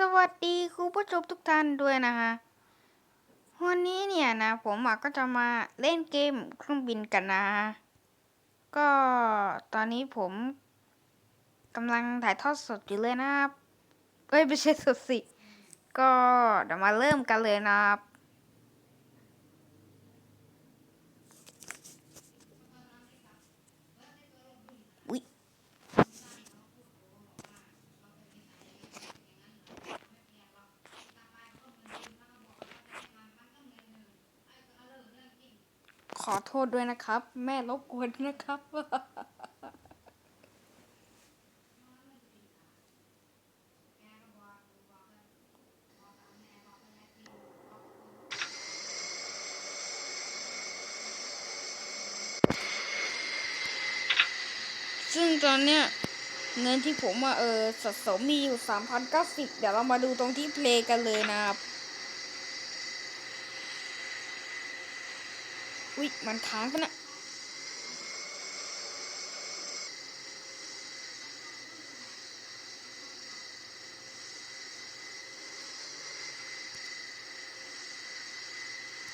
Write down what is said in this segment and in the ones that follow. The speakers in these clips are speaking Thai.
สวัสดีคุณผู้ชมทุกท่านด้วยนะคะวันนี้เนี่ยนะ ผมก็จะมาเล่นเกมเครื่องบินกันนะ ก็ตอนนี้ผมกำลังถ่ายทอดสดอยู่เลยนะครับเอ้ยไม่ใช่สดสิ ก็เดี๋ยวมาเริ่มกันเลยนะครับ อโทษด้วยนะครับ แม่รบกวนนะครับ ซึ่งตอนเนี้ยเงินที่ผมอะเออสะสมมีอยู่ 3,090 เดี๋ยวเรามาดูตรงที่เพลย์กันเลยนะครับ อุ๊ยมันค้างปะนะ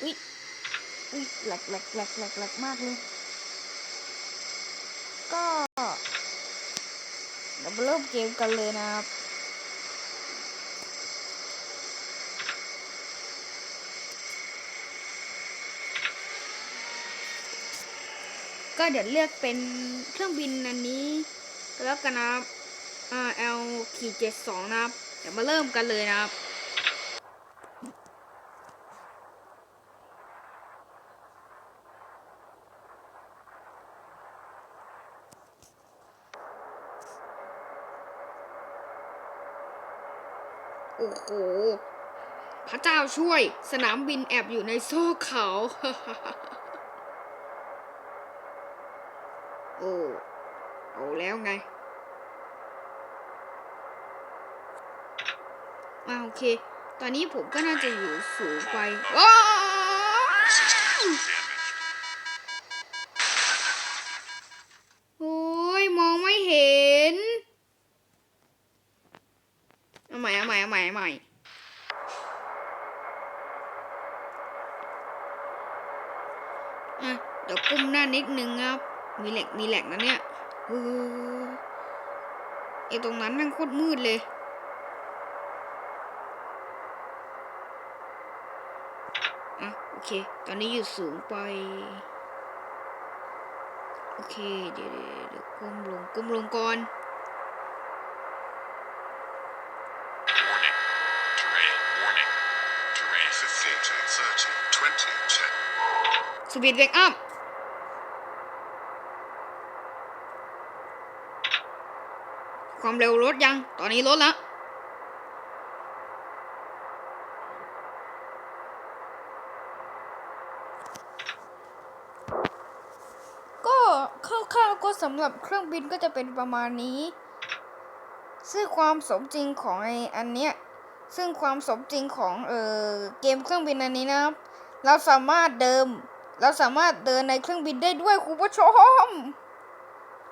อุ๊ยอุ๊ยแหลกแหลกแหลกแหลกแหลกมากเลย ก็เดี๋ยวมาเริ่มเกมกันเลยนะครับ ก็เดี๋ยวเลือกเป็นเครื่องบินอันนี้แล้วกันนะครับ RL ขีดเจ็ดสองนะครับ เดี๋ยวมาเริ่มกันเลยนะครับโอ้โห พระเจ้าช่วย สนามบินแอบอยู่ในโซ่เขา โอ้เอาแล้วไงอ่าโอเค ตอนนี้ผมก็น่าจะอยู่สูงไปว้โอ้ยมองไม่เห็น เอาใหม่เอาใหม่เอาใหม่เอาใหม่อะเดี๋ยวก้มหน้านิดนึงครับ มีแหลกมีแหลกนะเนี่ยเออไอตรงนั้นนั่งโคตรมืดเลยอะโอเค ตอนนี้อยู่สูงไป โอเค เดี๋ยวเดี๋ยวเดี๋ยวก้มลงก้มลงก่อน Warning. Terrain. Warning. Terrain. 15 to 30, 20, 10. สปีดเบรกอัพ ความเร็วลดยัง ตอนนี้ลดแล้ว ก็คร่าวๆก็สำหรับเครื่องบินก็จะเป็นประมาณนี้ ซึ่งความสมจริงของไออันเนี้ย ซึ่งความสมจริงของเออเกมเครื่องบินอันนี้นะครับ เราสามารถเดิม เราสามารถเดินในเครื่องบินได้ด้วยคุณผู้ชม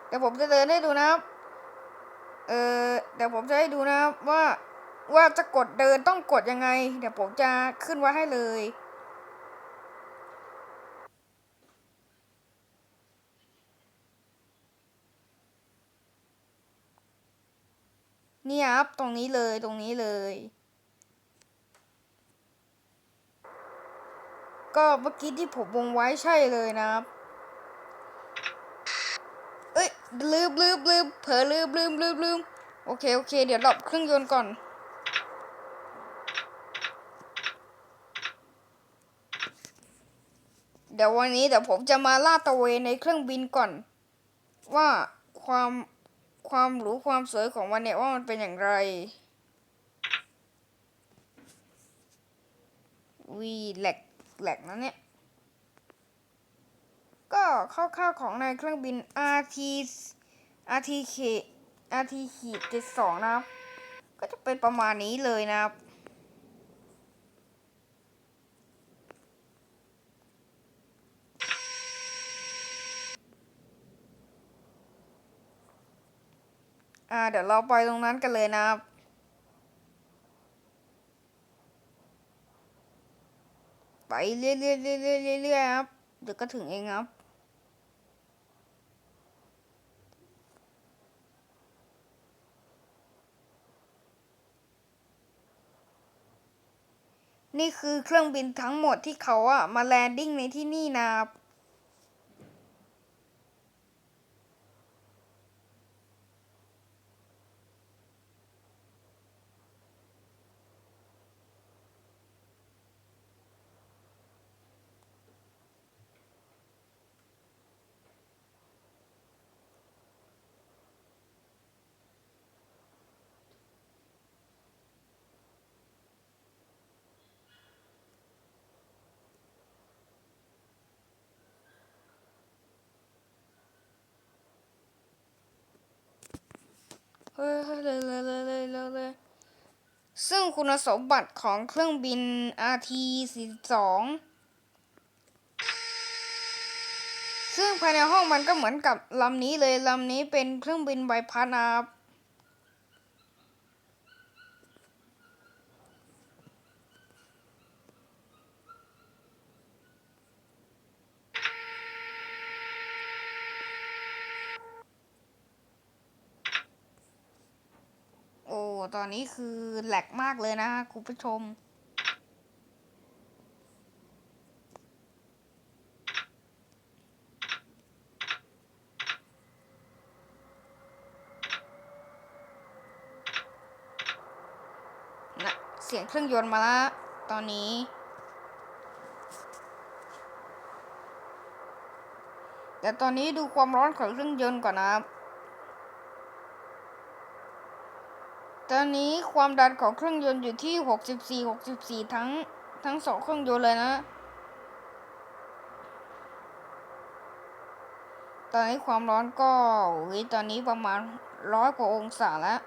เดี๋ยวผมจะเดินให้ดูนะครับ เออเดี๋ยวผมจะให้ดูนะครับว่าว่าจะกดเดินต้องกดยังไง เดี๋ยวผมจะขึ้นไว้ให้เลยเนี่ยครับตรงนี้เลยตรงนี้เลย ก็เมื่อกี้ที่ผมวงไว้ใช่เลยนะครับ อ้ยลืมลืมลืมเผลอลืมลืมลืมลืมโอเคโอเค เดี๋ยวหลบเครื่องยนต์ก่อน เดี๋ยววันนี้เดี๋ยวผมจะมาลาดตะเวนในเครื่องบินก่อน ว่าความความหรูความสวยของมันเนี่ยว่ามันเป็นอย่างไรวีแหลกแหลกนะเนี่ย ก็คร่าวๆของในเครื่องบิน RT RTK RT ขีดเจ็ดสองนะครับ ก็จะเป็นประมาณนี้เลยนะครับอ่าเดี๋ยวเราไปตรงนั้นกันเลยนะครับไปเรื่อยๆๆๆๆครับเดี๋ยวก็ถึงเองครับ นี่คือเครื่องบินทั้งหมดที่เขาอะมาแลนดิ้งในที่นี่นะครับ ฮ้ยเลยเลยเลยเลยเลยซึ่งคุณสมบัติของเครื่องบิน RT-42 ซึ่งภายในห้องมันก็เหมือนกับลำนี้เลยลำนี้เป็นเครื่องบินใบพัดนะครับ ตอนนี้คือแหลกมากเลยนะคุณผู้ชม นะเสียงเครื่องยนต์มาแล้ว ตอนนี้แต่ตอนนี้ดูความร้อนของเครื่องยนต์ก่อนนะครับ ตอนนี้ความดันของเครื่องยนต์อยู่ที่ 64 64 ทั้งทั้งสองเครื่องยนต์เลยนะ ตอนนี้ความร้อนก็ตอนนี้ประมาณร้อยกว่าองศาแล้ว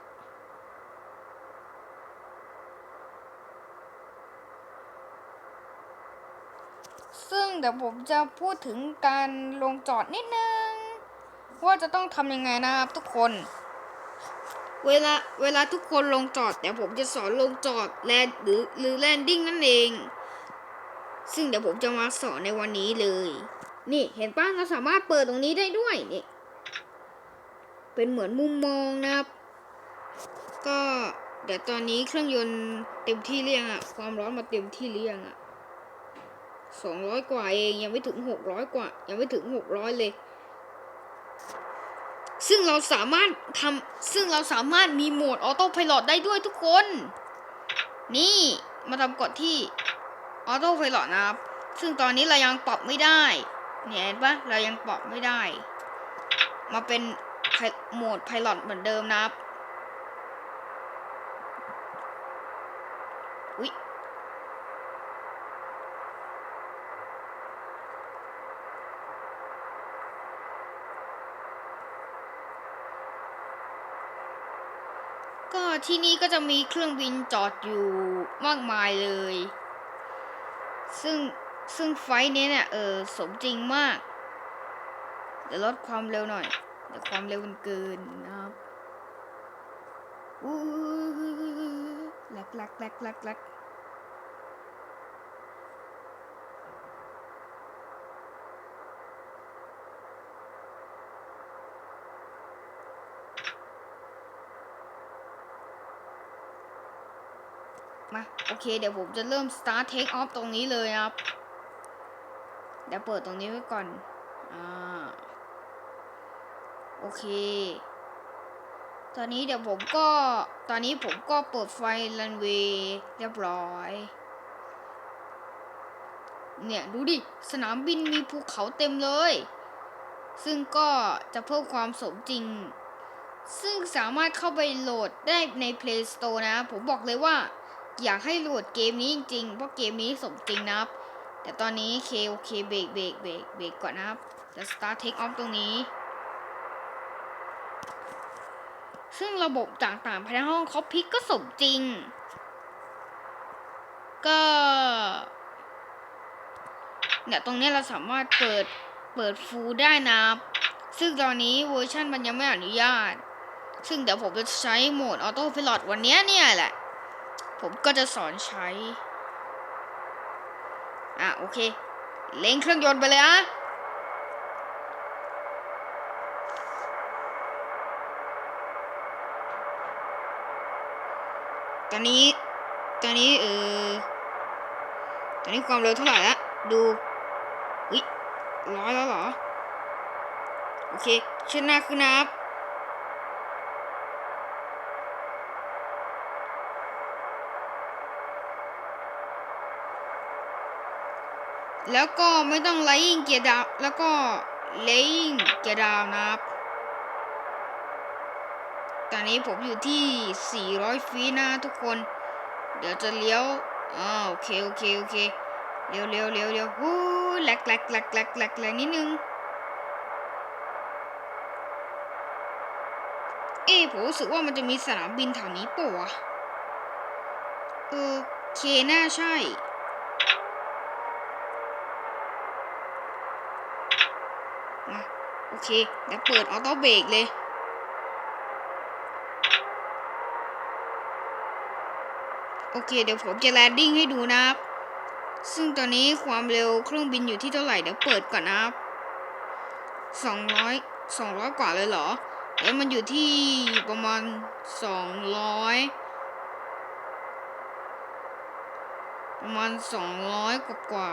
ซึ่งเดี๋ยวผมจะพูดถึงการลงจอดนิดนึง ว่าจะต้องทำยังไงนะครับทุกคน เวลาเวลาทุกคนลงจอดเดี๋ยวผมจะสอนลงจอดแลนหรือหรือแลนดิ้งนั่นเอง ซึ่งเดี๋ยวผมจะมาสอนในวันนี้เลย นี่เห็นป้ะเราสามารถเปิดตรงนี้ได้ด้วยนี่เป็นเหมือนมุมมองนะครับ ก็เดี๋ยวตอนนี้เครื่องยนต์เต็มที่เรียงอะความร้อนมาเต็มที่เรียงอะสองร้อยกว่าเองยังไม่ถึงหกร้อยกว่า ยังไม่ถึงหกร้อยเลย ซึ่งเราสามารถทำซึ่งเราสามารถมีโหมดออโต้พ i l o t ได้ด้วยทุกคน นี่มาทำกดที่ออโต้พ i l o t นะครับ ซึ่งตอนนี้เรายังปรับไม่ได้ เนี่ยเห็นปะเรายังปรับไม่ได้ มาเป็นโหมดพ i l o t เหมือนเดิมนะครับ อุ๊ย ก็ที่นี่ก็จะมีเครื่องบินจอดอยู่มากมายเลย ซึ่งซึ่งไฟนี้เนี่ยเออสมจริงมากเดี๋ยวลดความเร็วหน่อยเดี๋ยวความเร็วมันเกินนะครับอู้แลกแลกแลกแลกแลก มา โอเค เดี๋ยวผมจะเริ่ม start take off ตรงนี้เลยครับ เดี๋ยวเปิดตรงนี้ไว้ก่อน อ่า โอเค ตอนนี้เดี๋ยวผมก็ ตอนนี้ผมก็เปิดไฟรันเวย์เรียบร้อย เนี่ย ดูดิ สนามบินมีภูเขาเต็มเลย ซึ่งก็จะเพิ่มความสมจริงซึ่งสามารถเข้าไปโหลดได้ใน Play Store นะ ผมบอกเลยว่า อยากให้โหลดเกมนี้จริงๆ เพราะเกมนี้สมจริงนะครับ แต่ตอนนี้เคโอเคเบรกเบรกเบรกเบรกก่อนนะครับจะ start take off ตรงนี้ ซึ่งระบบต่างๆภายในห้องคอปพิกก็สมจริง ก็ เนี่ยตรงนี้เราสามารถเปิดเปิดฟูลได้นะครับ ซึ่งตอนนี้เวอร์ชันมันยังไม่อนุญาต ซึ่งเดี๋ยวผมจะใช้โหมดออโต้พ i l o t วันเนี้ยเนี่ยแหละ ผมก็จะสอนใช้ อะโอเค เล็งเครื่องยนต์ไปเลยอะตอนนี้ตอนนี้เออตอนนี้ความเร็วเท่าไหร่ละดูวิร้อยแล้วเหรอ โอเคเชิญหน้าขึ้นนะครับ แล้วก็ไม่ต้องไลยิงเกียร์ดาวแล้วก็เลยิงเกียร์ดาวนะครับ ตอนนี้ผมอยู่ที่ 400 ฟีนะทุกคน เดี๋ยวจะเลี้ยวอ่าโอเคโอเคโอเคเลี้ยวเลี้ยวเลี้ยวเลี้ยวฮู้แหลกแหลกแหลกแหลกแหลกแหลกนิดนึง เอ้ผมรู้สึกว่ามันจะมีสนามบินแถวนี้ปะวะเออเคน่าใช่ มา โอเคเดี๋ยวเปิดออโต้เบรกเลย โอเค เดี๋ยวผมจะแลนดิ้งให้ดูนะครับ ซึ่งตอนนี้ความเร็วเครื่องบินอยู่ที่เท่าไหร่ เดี๋ยวเปิดก่อนนะครับสองร้อยสองร้อยกว่าเลยเหรอเอ้ยมันอยู่ที่ประมาณสองร้อยประมาณสองร้อยกว่ากว่า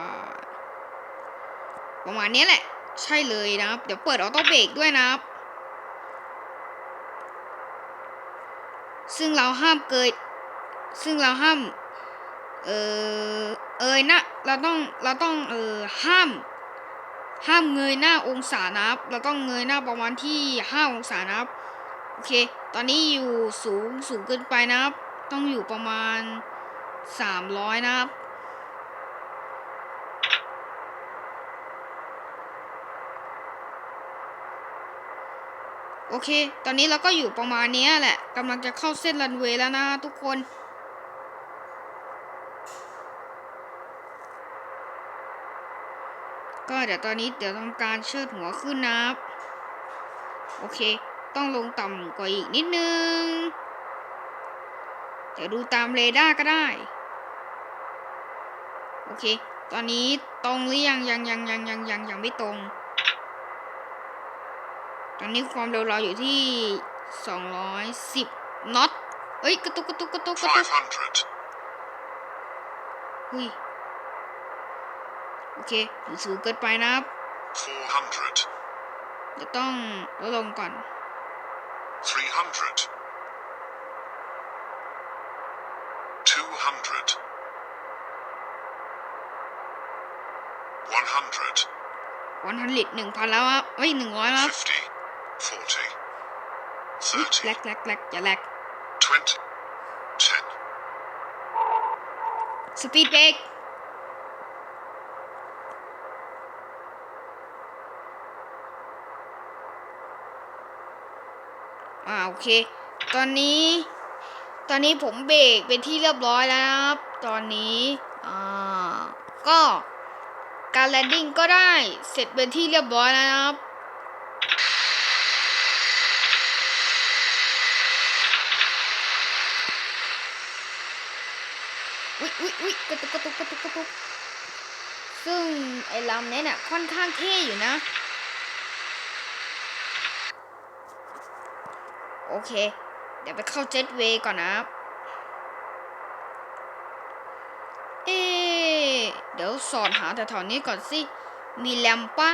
ประมาณนี้แหละ ใช่เลยนะครับ เดี๋ยวเปิดออโต้เบรกด้วยนะครับ ซึ่งเราห้ามเกิดซึ่งเราห้าม เออเอยนะ เราต้อง เราต้อง เออห้าม ห้ามเงยหน้าองศานะครับ เราต้องเงยหน้าประมาณที่ห้าองศานะครับ โอเค ตอนนี้อยู่สูงสูงเกินไปนะครับ ต้องอยู่ประมาณสามร้อยนะครับ โอเค ตอนนี้เราก็อยู่ประมาณนี้แหละกำลังจะเข้าเส้นรันเวย์แล้วนะทุกคน ก็เดี๋ยวตอนนี้เดี๋ยวทำการเชิดหัวขึ้นนะครับ โอเค ต้องลงต่ำกว่าอีกนิดนึง เดี๋ยวดูตามเรดาร์ก็ได้ โอเค ตอนนี้ตรงหรือยังยังยังยังยังยังยังไม่ตรง ตอนนี้ความเร็วเราอยู่ที่ 210น็อตเอ้ย กระตุกกระตุกกระตุกกระตุก 500. หุยโอเคอยู่สูงเกินไปนะครับ 400. เดี๋ยวต้องลดลงก่อน 300. 200. 100. วันฮันลิตหนึ่งพันแล้วครับเฮ้ยหนึ่งร้อยแล้วครับ 50. 40. อุ๊ยแล 30. กแลกแลกอย่าแลก 20. 10. สปีดเบรก อ่าโอเค ตอนนี้ ตอนนี้ผมเบรกเป็นที่เรียบร้อยแล้วนะครับ ตอนนี้ อ่า ก็การแลนดิ้งก็ได้เสร็จเป็นที่เรียบร้อยแล้วนะครับ อุ๊ยอุ๊ยกระตุกกระตุกกระตุกกระตุกซึ่งไอ้ลำเนี้น่ะค่อนข้างเท่อยู่นะ โอเค เดี๋ยวไปเข้าเจ็ตเวย์ก่อนนะเอ๊เดี๋ยวสอนหาแถวๆนี้ก่อนสิ มีแรมปะ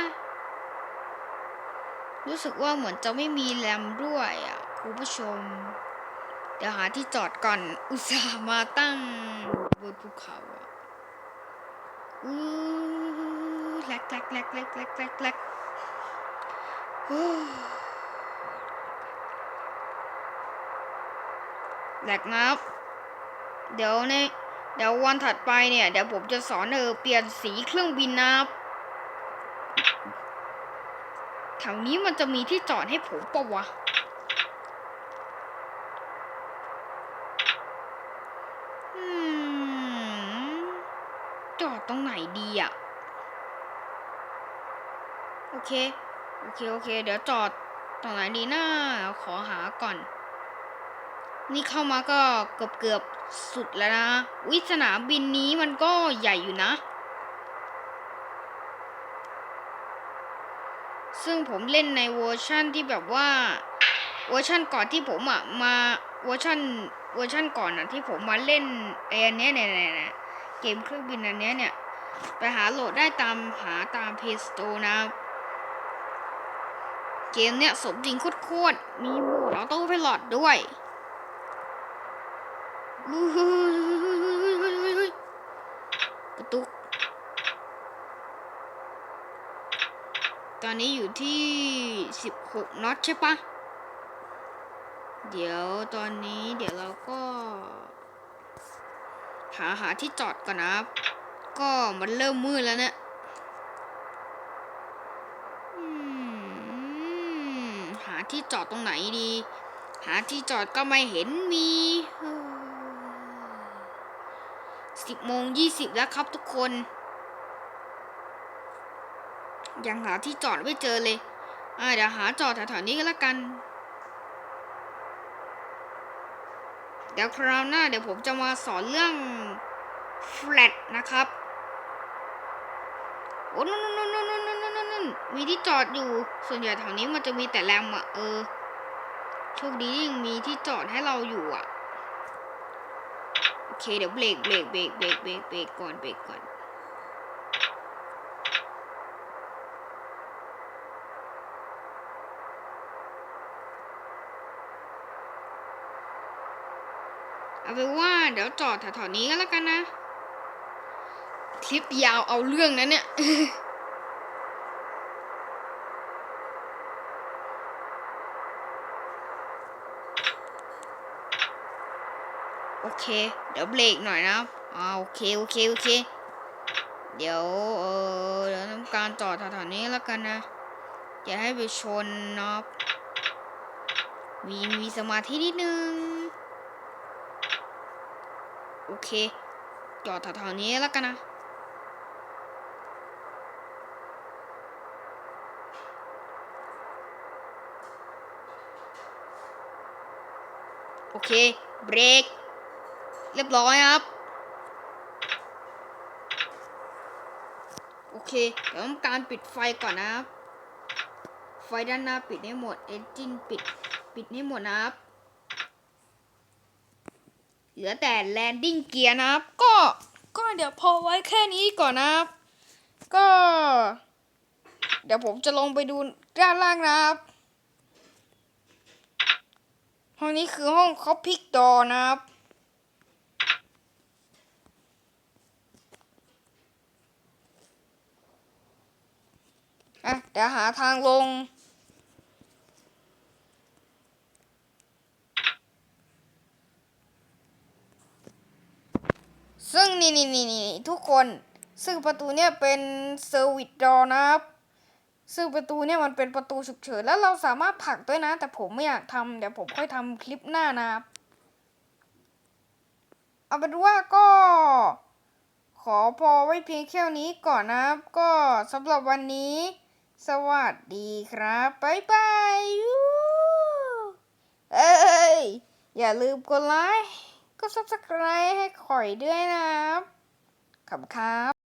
รู้สึกว่าเหมือนจะไม่มีแรมด้วยอะคุณผู้ชม เดี๋ยวหาที่จอดก่อนอุตส่าห์มาตั้ง บนภูเขาอะอู้แลกแลกแลกแลกแลกแลกแลกโอ้แลกนะครับ เดี๋ยวในเดี๋ยววันถัดไปเนี่ย เดี๋ยวผมจะสอนเออเปลี่ยนสีเครื่องบินนะครับแถวนี้มันจะมีที่จอดให้ผมปะวะ อดตรงไหนดีอะโอเค โอเค โอเค เดี๋ยวจอดตรงไหนดีนะขอหาก่อน นี่เข้ามาก็เกือบเกือบสุดแล้วนะ วิสนามบินนี้มันก็ใหญ่อยู่นะ ซึ่งผมเล่นในเวอร์ชั่นที่แบบว่า เวอร์ชั่นก่อนที่ผมอะมาเวอร์ชั่นเวอร์ชั่นก่อนอะที่ผมมาเล่นไอ้เนี้ยเนี่ยเนี่ย เกมเครื่องบินอันนี้เนี่ย ไปหาโหลดได้ตามหาตาม Play Store นะครับเกมเนี่ยสมจริงโคตรๆมีโหมดออโต้ไพลอตด้วยอุ้ยกระตุก ตอนนี้อยู่ที่ 16น็อตใช่ปะ เดี๋ยวตอนนี้เดี๋ยวเราก็ หาหาที่จอดก่อนนะครับ ก็มันเริ่มมืดแล้วเนี่ยหาที่จอดตรงไหนดี หาที่จอดก็ไม่เห็นมีสิบโมงยี่สิบแล้วครับทุกคน ยังหาที่จอดไม่เจอเลย อ่าเดี๋ยวหาจอดแถวๆนี้ก็แล้วกัน เดี๋ยวคราวหน้าเดี๋ยวผมจะมาสอนเรื่อง flat นะครับ โอ้นู่นนู่นนู่นนู่นนู่นนู่นนู่นมีที่จอดอยู่ ส่วนใหญ่แถวนี้มันจะมีแต่แรมอะเออ โชคดียังมีที่จอดให้เราอยู่อะโอเคเดี๋ยวเบรกเบรกเบรกเบรกเบรกเบรกก่อนเบรกก่อน เอาไปนว่าเดี๋ยวจอดแถวๆนี้ก็แล้วกันนะ คลิปยาวเอาเรื่องนั้นเนี่ยโอเค เดี๋ยวเบรกหน่อยนะอ่าโอเค โอเค โอเค เดี๋ยว เออเดี๋ยวทำการจอดแถวๆนี้แล้วกันนะ อย่าให้ไปชนนะครับมีมีสมาธินิดนึง โอเค จอดแถวๆนี้แล้วกันนะ โอเค เบรก เรียบร้อยครับ โอเค เดี๋ยวทำการปิดไฟก่อนนะครับ ไฟด้านหน้าปิดให้หมด เอนจินปิด ปิดให้หมดนะครับ เหลือแต่แลนดิ้งเกียร์นะครับ ก็ก็เดี๋ยวพอไว้แค่นี้ก่อนนะครับ ก็ เดี๋ยวผมจะลงไปดูด้านล่างนะครับ ห้องนี้คือห้องคอพิกดอนะครับอะเดี๋ยวหาทางลง ซึ่งนี่นี่นี่นี่ทุกคน ซึ่งประตูเนี่ยเป็นเซอร์วิสดอนะครับ ซึ่งประตูเนี่ยมันเป็นประตูฉุกเฉินแล้วเราสามารถผลักด้วยนะ แต่ผมไม่อยากทำเดี๋ยวผมค่อยทำคลิปหน้านะครับ เอาเป็นว่าก็ ขอพอไว้เพียงแค่นี้ก่อนนะครับ ก็สำหรับวันนี้ สวัสดีครับบ๊ายบายยูเอ้ยอย่าลืมกดไลค์ ก็ subscribe ให้ข่อยด้วยนะครับขอบคุณครับ